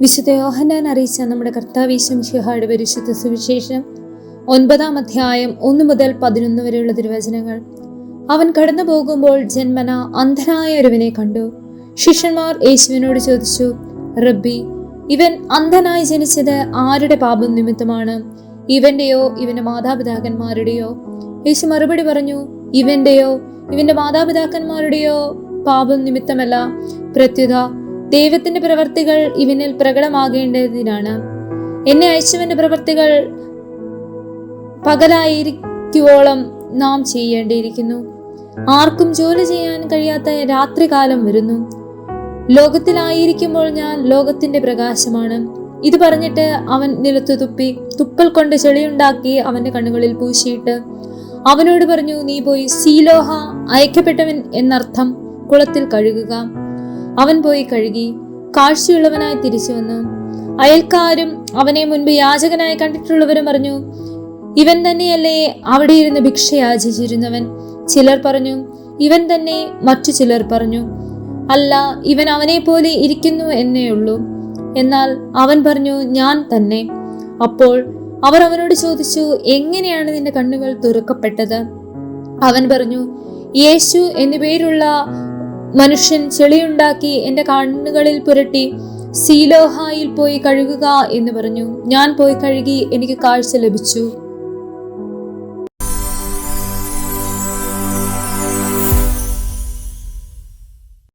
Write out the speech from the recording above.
വിശുദ്ധ യോഹന്നാൻ അറിയിച്ച നമ്മുടെ കർത്താവീശം ശിഹായുടെ പരിശുദ്ധ സുവിശേഷം ഒൻപതാം അധ്യായം ഒന്ന് മുതൽ പതിനൊന്ന് വരെയുള്ള തിരുവചനങ്ങൾ. അവൻ കടന്നു പോകുമ്പോൾ ജന്മന അന്ധനായ ഒരുവനെ കണ്ടു. ശിഷ്യന്മാർ യേശുവിനോട് ചോദിച്ചു റബ്ബി ഇവൻ അന്ധനായി ജനിച്ചത് ആരുടെ പാപം നിമിത്തമാണ്? ഇവന്റെയോ ഇവന്റെ മാതാപിതാക്കന്മാരുടെയോ? യേശു മറുപടി പറഞ്ഞു ഇവന്റെയോ ഇവന്റെ മാതാപിതാക്കന്മാരുടെയോ പാപം നിമിത്തമല്ല. പ്രത്യുത ദൈവത്തിന്റെ പ്രവർത്തികൾ ഇവനിൽ പ്രകടമാകേണ്ടതിനാണ്. എന്നെ അയച്ചവന്റെ പ്രവർത്തികൾ പകലായിരിക്കുവോളം നാം ചെയ്യേണ്ടിയിരിക്കുന്നു. ആർക്കും ജോലി ചെയ്യാൻ കഴിയാത്ത രാത്രികാലം വരുന്നു. ലോകത്തിലായിരിക്കുമ്പോൾ ഞാൻ ലോകത്തിന്റെ പ്രകാശമാണ്. ഇത് പറഞ്ഞിട്ട് അവൻ നിലത്തു തുപ്പി തുപ്പൽ കൊണ്ട് ചെളിയുണ്ടാക്കി അവന്റെ കണ്ണുകളിൽ പൂശിയിട്ട് അവനോട് പറഞ്ഞു നീ പോയി സീലോഹ അയക്കപ്പെട്ടവൻ എന്നർത്ഥം കുളത്തിൽ കഴുകുക. അവൻ പോയി കഴുകി കാഴ്ചയുള്ളവനായി തിരിച്ചു വന്നു. അയൽക്കാരും അവനെ മുൻപ് യാചകനായി കണ്ടിട്ടുള്ളവരും പറഞ്ഞു ഇവൻ തന്നെയല്ലേ അവിടെ ഇരുന്ന് ഭിക്ഷ യാചിച്ചിരുന്നവൻ? ചിലർ പറഞ്ഞു ഇവൻ തന്നെ മറ്റു ചിലർ പറഞ്ഞു അല്ല ഇവൻ അവനെ പോലെ ഇരിക്കുന്നു എന്നേ ഉള്ളൂ. എന്നാൽ അവൻ പറഞ്ഞു ഞാൻ തന്നെ. അപ്പോൾ അവർ അവനോട് ചോദിച്ചു എങ്ങനെയാണ് നിന്റെ കണ്ണുകൾ തുറക്കപ്പെട്ടത് അവൻ പറഞ്ഞു യേശു എന്നു പേരുള്ള മനുഷ്യൻ ചെളിയുണ്ടാക്കി എന്റെ കണ്ണുകളിൽ പുരട്ടി സീലോഹായിൽ പോയി കഴുകുക എന്ന് പറഞ്ഞു. ഞാൻ പോയി കഴുകി എനിക്ക് കാഴ്ച ലഭിച്ചു.